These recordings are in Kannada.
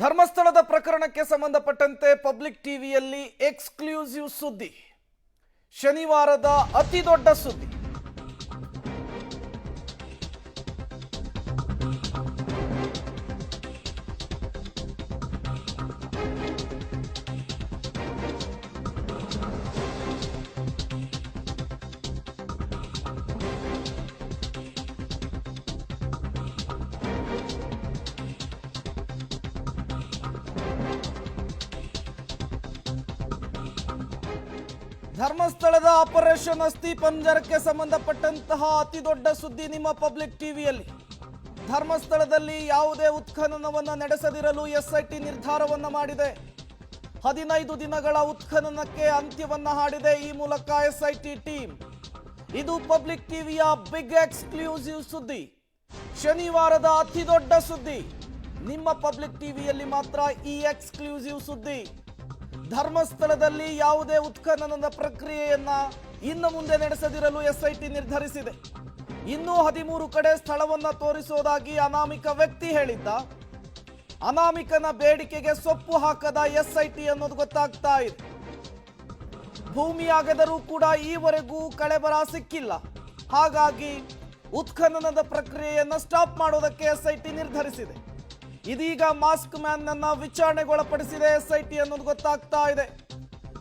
ಧರ್ಮಸ್ಥಳದ ಪ್ರಕರಣಕ್ಕೆ ಸಂಬಂಧಪಟ್ಟಂತೆ ಪಬ್ಲಿಕ್ ಟಿವಿಯಲ್ಲಿ ಎಕ್ಸ್ಕ್ಲೂಸಿವ್ ಸುದ್ದಿ. ಶನಿವಾರದ ಅತಿ ದೊಡ್ಡ ಸುದ್ದಿ. ಧರ್ಮಸ್ಥಳದ ಆಪರೇಷನ್ ಅಸ್ಥಿ ಪಂಜರಕ್ಕೆ ಸಂಬಂಧಪಟ್ಟಂತಹ ಅತಿ ದೊಡ್ಡ ಸುದ್ದಿ ನಿಮ್ಮ ಪಬ್ಲಿಕ್ ಟಿವಿಯಲ್ಲಿ. ಧರ್ಮಸ್ಥಳದಲ್ಲಿ ಯಾವುದೇ ಉತ್ಖನನವನ್ನು ನಡೆಸದಿರಲು ಎಸ್ಐಟಿ ನಿರ್ಧಾರವನ್ನ ಮಾಡಿದೆ. ಹದಿನೈದು ದಿನಗಳ ಉತ್ಖನನಕ್ಕೆ ಅಂತ್ಯವನ್ನ ಹಾಡಿದೆ ಈ ಮೂಲಕ ಎಸ್ಐಟಿ ಟೀಮ್. ಇದು ಪಬ್ಲಿಕ್ ಟಿವಿಯ ಬಿಗ್ ಎಕ್ಸ್ಕ್ಲೂಸಿವ್ ಸುದ್ದಿ. ಶನಿವಾರದ ಅತಿ ದೊಡ್ಡ ಸುದ್ದಿ. ನಿಮ್ಮ ಪಬ್ಲಿಕ್ ಟಿವಿಯಲ್ಲಿ ಮಾತ್ರ ಈ ಎಕ್ಸ್ಕ್ಲೂಸಿವ್ ಸುದ್ದಿ. ಧರ್ಮಸ್ಥಳದಲ್ಲಿ ಯಾವುದೇ ಉತ್ಖನನದ ಪ್ರಕ್ರಿಯೆಯನ್ನ ಇನ್ನು ಮುಂದೆ ನಡೆಸದಿರಲು ಎಸ್ಐಟಿ ನಿರ್ಧರಿಸಿದೆ. ಇನ್ನೂ ಹದಿಮೂರು ಕಡೆ ಸ್ಥಳವನ್ನ ತೋರಿಸೋದಾಗಿ ಅನಾಮಿಕ ವ್ಯಕ್ತಿ ಹೇಳಿದ್ದ. ಅನಾಮಿಕನ ಬೇಡಿಕೆಗೆ ಸೊಪ್ಪು ಹಾಕದ ಎಸ್ಐಟಿ ಅನ್ನೋದು ಗೊತ್ತಾಗ್ತಾ ಇದೆ. ಭೂಮಿಯಾಗದರೂ ಕೂಡ ಈವರೆಗೂ ಕಳೆಬರ ಸಿಕ್ಕಿಲ್ಲ. ಹಾಗಾಗಿ ಉತ್ಖನನದ ಪ್ರಕ್ರಿಯೆಯನ್ನು ಸ್ಟಾಪ್ ಮಾಡೋದಕ್ಕೆ ಎಸ್ಐಟಿ ನಿರ್ಧರಿಸಿದೆ. ಇದೀಗ ಮಾಸ್ಕ್ ಮ್ಯಾನ್ ನನ್ನ ವಿಚಾರಣೆಗೊಳಪಡಿಸಿದೆ ಎಸ್ಐಟಿ ಅನ್ನೋದು ಗೊತ್ತಾಗ್ತಾ ಇದೆ.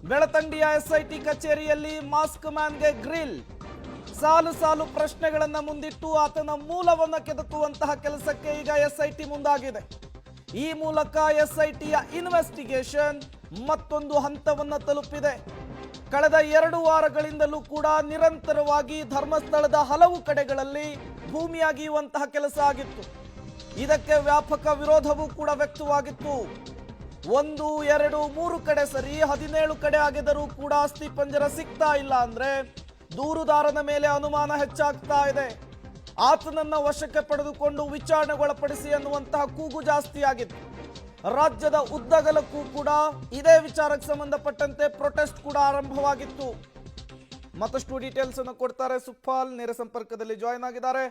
ಬೆಳತಂಡಿಯ ಎಸ್ಐಟಿ ಕಚೇರಿಯಲ್ಲಿ ಮಾಸ್ಕ್ ಮ್ಯಾನ್ಗೆ ಗ್ರಿಲ್. ಸಾಲು ಸಾಲು ಪ್ರಶ್ನೆಗಳನ್ನ ಮುಂದಿಟ್ಟು ಆತನ ಮೂಲವನ್ನು ಕೆದಕುವಂತಹ ಕೆಲಸಕ್ಕೆ ಈಗ ಎಸ್ಐಟಿ ಮುಂದಾಗಿದೆ. ಈ ಮೂಲಕ ಎಸ್ಐಟಿಯ ಇನ್ವೆಸ್ಟಿಗೇಷನ್ ಮತ್ತೊಂದು ಹಂತವನ್ನ ತಲುಪಿದೆ. ಕಳೆದ ಎರಡು ವಾರಗಳಿಂದಲೂ ಕೂಡ ನಿರಂತರವಾಗಿ ಧರ್ಮಸ್ಥಳದ ಹಲವು ಕಡೆಗಳಲ್ಲಿ ಭೂಮಿಯಾಗಿಯುವಂತಹ ಕೆಲಸ ಆಗಿತ್ತು. ಇದಕ್ಕೆ ವ್ಯಾಪಕ ವಿರೋಧವೂ ಕೂಡ ವ್ಯಕ್ತವಾಗಿತ್ತು. ಒಂದು, ಎರಡು, ಮೂರು ಕಡೆ ಸರಿ, ಹದಿನೇಳು ಕಡೆ ಆಗಿದರೂ ಕೂಡ ಅಸ್ಥಿ ಪಂಜರ ಸಿಗ್ತಾ ಇಲ್ಲ ಅಂದ್ರೆ ದೂರುದಾರನ ಮೇಲೆ ಅನುಮಾನ ಹೆಚ್ಚಾಗ್ತಾ ಇದೆ. ಆತನನ್ನ ವಶಕ್ಕೆ ಪಡೆದುಕೊಂಡು ವಿಚಾರಣೆಗೊಳಪಡಿಸಿ ಎನ್ನುವಂತಹ ಕೂಗು ಜಾಸ್ತಿ ಆಗಿತ್ತು. ರಾಜ್ಯದ ಉದ್ದಗಲಕ್ಕೂ ಕೂಡ ಇದೇ ವಿಚಾರಕ್ಕೆ ಸಂಬಂಧಪಟ್ಟಂತೆ ಪ್ರೊಟೆಸ್ಟ್ ಕೂಡ ಆರಂಭವಾಗಿತ್ತು. ಮತ್ತಷ್ಟು ಡೀಟೇಲ್ಸ್ ಅನ್ನು ಕೊಡ್ತಾರೆ ಸುಖಪಾಲ್ ನೇರ ಸಂಪರ್ಕದಲ್ಲಿ ಜಾಯ್ನ್ ಆಗಿದ್ದಾರೆ.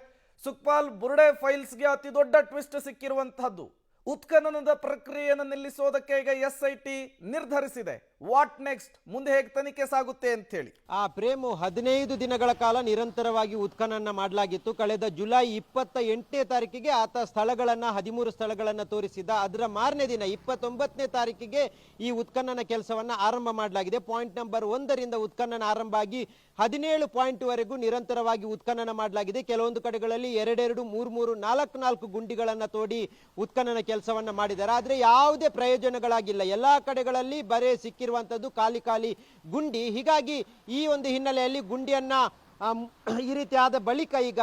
ಸುಖಪಾಲ್ ಬುರ್ಡೆ ಫೈಲ್ಸ್ಗೆ ಅತಿ ದೊಡ್ಡ ಟ್ವಿಸ್ಟ್ ಸಿಕ್ಕಿರುವಂತಹದ್ದು. ಉತ್ಖನನದ ಪ್ರಕ್ರಿಯೆಯನ್ನು ನಿಲ್ಲಿಸೋದಕ್ಕೆ ಈಗ ಎಸ್ ಐ ಟಿ ನಿರ್ಧರಿಸಿದೆ. ವಾಟ್ ನೆಕ್ಸ್ಟ್ ಮುಂದೆ ಹೇಗೆ ತನಿಖೆ ಸಾಗುತ್ತೆ ಅಂತ ಹೇಳಿ ಆ ಪ್ರೇಮು ಹದಿನೈದು ದಿನಗಳ ಕಾಲ ನಿರಂತರವಾಗಿ ಉತ್ಖನನ ಮಾಡಲಾಗಿತ್ತು. ಕಳೆದ ಜುಲೈ ಇಪ್ಪತ್ತ ಎಂಟನೇ ತಾರೀಕಿಗೆ ಆತ ಸ್ಥಳಗಳನ್ನ, ಹದಿಮೂರು ಸ್ಥಳಗಳನ್ನ ತೋರಿಸಿದ್ದ. ಅದರ ಮಾರನೇ ದಿನ, ಇಪ್ಪತ್ತೊಂಬತ್ತನೇ ತಾರೀಕಿಗೆ ಈ ಉತ್ಖನನ ಕೆಲಸವನ್ನ ಆರಂಭ ಮಾಡಲಾಗಿದೆ. ಪಾಯಿಂಟ್ ನಂಬರ್ ಒಂದರಿಂದ ಉತ್ಖನನ ಆರಂಭ ಆಗಿ ಹದಿನೇಳು ಪಾಯಿಂಟ್ ವರೆಗೂ ನಿರಂತರವಾಗಿ ಉತ್ಖನನ ಮಾಡಲಾಗಿದೆ. ಕೆಲವೊಂದು ಕಡೆಗಳಲ್ಲಿ ಎರಡೆರಡು, ಮೂರು ಮೂರು, ನಾಲ್ಕು ನಾಲ್ಕು ಗುಂಡಿಗಳನ್ನ ತೋಡಿ ಉತ್ಖನನ ಕೆಲಸವನ್ನ ಮಾಡಿದ್ದಾರೆ. ಆದ್ರೆ ಯಾವುದೇ ಪ್ರಯೋಜನಗಳಾಗಿಲ್ಲ. ಎಲ್ಲಾ ಕಡೆಗಳಲ್ಲಿ ಬರೇ ಸಿಕ್ಕಿರುವಂತದ್ದು ಖಾಲಿ ಖಾಲಿ ಗುಂಡಿ. ಹೀಗಾಗಿ ಈ ಒಂದು ಹಿನ್ನೆಲೆಯಲ್ಲಿ ಗುಂಡಿಯನ್ನ ಈ ರೀತಿ ಆದ ಬಳಿಕ ಈಗ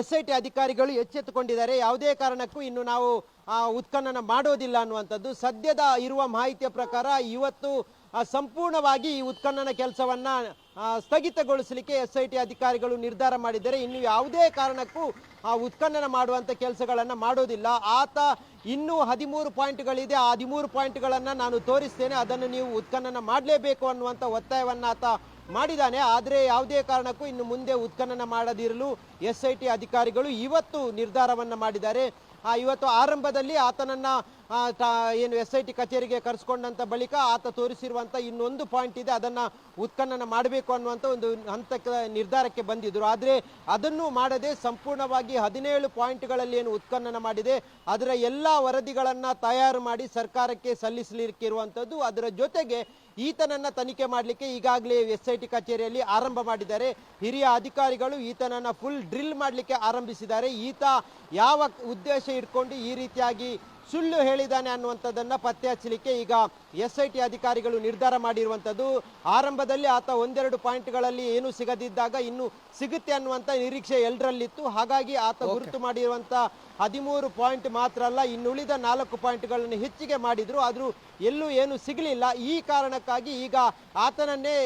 ಎಸ್ ಐ ಟಿ ಅಧಿಕಾರಿಗಳು ಎಚ್ಚೆತ್ತುಕೊಂಡಿದ್ದಾರೆ. ಯಾವುದೇ ಕಾರಣಕ್ಕೂ ಇನ್ನು ನಾವು ಉತ್ಖನನ ಮಾಡೋದಿಲ್ಲ ಅನ್ನುವಂಥದ್ದು ಸದ್ಯದ ಇರುವ ಮಾಹಿತಿಯ ಪ್ರಕಾರ ಇವತ್ತು ಆ, ಸಂಪೂರ್ಣವಾಗಿ ಈ ಉತ್ಖನನ ಕೆಲಸವನ್ನ ಆ, ಸ್ಥಗಿತಗೊಳಿಸಲಿಕ್ಕೆ ಎಸ್ ಐ ಟಿ ಅಧಿಕಾರಿಗಳು ನಿರ್ಧಾರ ಮಾಡಿದ್ದಾರೆ. ಇನ್ನು ಯಾವುದೇ ಕಾರಣಕ್ಕೂ ಆ ಉತ್ಖನನ ಮಾಡುವಂಥ ಕೆಲಸಗಳನ್ನು ಮಾಡೋದಿಲ್ಲ. ಆತ ಇನ್ನೂ ಹದಿಮೂರು ಪಾಯಿಂಟ್ಗಳಿದೆ. ಆ ಹದಿಮೂರು ಪಾಯಿಂಟ್ಗಳನ್ನು ನಾನು ತೋರಿಸ್ತೇನೆ. ಅದನ್ನು ನೀವು ಉತ್ಖನನ ಮಾಡಲೇಬೇಕು ಅನ್ನುವಂಥ ಒತ್ತಾಯವನ್ನು ಆತ ಮಾಡಿದ್ದಾನೆ. ಆದರೆ ಯಾವುದೇ ಕಾರಣಕ್ಕೂ ಇನ್ನು ಮುಂದೆ ಉತ್ಖನನ ಮಾಡದಿರಲು ಎಸ್ ಐ ಟಿ ಅಧಿಕಾರಿಗಳು ಇವತ್ತು ನಿರ್ಧಾರವನ್ನು ಮಾಡಿದ್ದಾರೆ. ಆ, ಇವತ್ತು ಆರಂಭದಲ್ಲಿ ಆತನನ್ನ ಏನು ಎಸ್ ಐ ಟಿ ಕಚೇರಿಗೆ ಕರೆಸ್ಕೊಂಡಂಥ ಬಳಿಕ ಆತ ತೋರಿಸಿರುವಂಥ ಇನ್ನೊಂದು ಪಾಯಿಂಟ್ ಇದೆ, ಅದನ್ನು ಉತ್ಖನನ ಮಾಡಬೇಕು ಅನ್ನುವಂಥ ಒಂದು ಹಂತಕ್ಕೆ ನಿರ್ಧಾರಕ್ಕೆ ಬಂದಿದ್ದರು ಆದರೆ ಅದನ್ನು ಮಾಡದೆ ಸಂಪೂರ್ಣವಾಗಿ ಹದಿನೇಳು ಪಾಯಿಂಟ್ಗಳಲ್ಲಿ ಏನು ಉತ್ಖನನ ಮಾಡಿದೆ, ಅದರ ಎಲ್ಲ ವರದಿಗಳನ್ನು ತಯಾರು ಮಾಡಿ ಸರ್ಕಾರಕ್ಕೆ ಸಲ್ಲಿಸಲಿಕ್ಕಿರುವಂಥದ್ದು ಅದರ ಜೊತೆಗೆ ಈತನನ್ನು ತನಿಖೆ ಮಾಡಲಿಕ್ಕೆ ಈಗಾಗಲೇ ಎಸ್ ಐ ಟಿ ಕಚೇರಿಯಲ್ಲಿ ಆರಂಭ ಮಾಡಿದ್ದಾರೆ. ಹಿರಿಯ ಅಧಿಕಾರಿಗಳು ಈತನನ್ನು ಫುಲ್ ಡ್ರಿಲ್ ಮಾಡಲಿಕ್ಕೆ ಆರಂಭಿಸಿದ್ದಾರೆ. ಈತ ಯಾವ ಉದ್ದೇಶ ಇಟ್ಕೊಂಡು ಈ ರೀತಿಯಾಗಿ ಸುಳ್ಳು ಹೇಳಿದ್ದಾನೆ ಅನ್ನುವಂಥದ್ದನ್ನು ಪತ್ತೆ ಹಚ್ಚಲಿಕ್ಕೆ ಈಗ ಎಸ್ ಐ ಟಿ ಅಧಿಕಾರಿಗಳು ನಿರ್ಧಾರ ಮಾಡಿರುವಂಥದ್ದು. ಆರಂಭದಲ್ಲಿ ಆತ ಒಂದೆರಡು ಪಾಯಿಂಟ್ಗಳಲ್ಲಿ ಏನು ಸಿಗದಿದ್ದಾಗ ಇನ್ನು ಸಿಗುತ್ತೆ ಅನ್ನುವಂಥ ನಿರೀಕ್ಷೆ ಎಲ್ಲರಲ್ಲಿತ್ತು ಹಾಗಾಗಿ ಆತ ಗುರುತು ಮಾಡಿರುವಂಥ ಹದಿಮೂರು ಪಾಯಿಂಟ್ ಮಾತ್ರ ಅಲ್ಲ ಇನ್ನುಳಿದ ನಾಲ್ಕು ಪಾಯಿಂಟ್ಗಳನ್ನು ಹೆಚ್ಚಿಗೆ ಮಾಡಿದ್ರು. ಆದರೂ ಎಲ್ಲೂ ಏನು ಸಿಗಲಿಲ್ಲ. ಈ ಕಾರಣಕ್ಕಾಗಿ ಈಗ ಆತನನ್ನೇ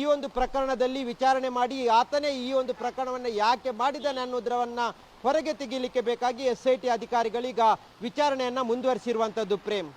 ಈ ಒಂದು ಪ್ರಕರಣದಲ್ಲಿ ವಿಚಾರಣೆ ಮಾಡಿ ಆತನೇ ಈ ಒಂದು ಪ್ರಕರಣವನ್ನು ಯಾಕೆ ಮಾಡಿದ್ದಾನೆ ಅನ್ನೋದ್ರವನ್ನ ಹೊರಗೆ ತೆಗೀಲಿಕ್ಕೆ ಬೇಕಾಗಿ ಎಸ್ ಐ ಟಿ ಅಧಿಕಾರಿಗಳೀಗ ವಿಚಾರಣೆಯನ್ನ ಮುಂದುವರಿಸಿರುವಂತದ್ದು ಪ್ರೇಮ್.